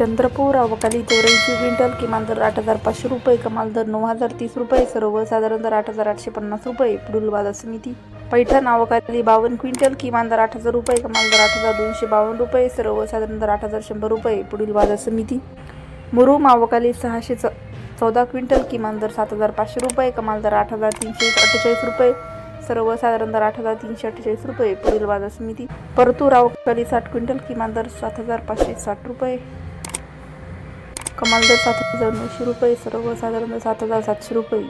Chandrapur अवकाली तोरईची quintal किमान दर आठ हजार पाचशे रुपये कमाल दर नऊ हजार तीस रुपये सर्वसाधारण दर आठ हजार आठशे पन्नास रुपये पुढील बाजार समिती. पैठण अवकाली बावन्न क्विंटल किमान दर आठ हजार रुपये कमाल दर आठ हजार दोनशे बावन्न रुपये सर्वसाधारण दर आठ हजार शंभर रुपये पुढील बाजार समिती. मुरुम अवकाली सहाशे च चौदा क्विंटल किमान दर सात हजार पाचशे रुपये कमाल दर आठ हजार तीनशे अठ्ठेचाळीस रुपये सर्वसाधारण दर आठ हजार तीनशे अठ्ठेचाळीस रुपये पुढील बाजार समिती. परतूर अवकाली साठ क्विंटल किमान दर सात हजार पाचशे साठ रुपये. कमाल दर सात हजार नऊशे रुपये सर्वसाधारण सात हजार सातशे रुपये.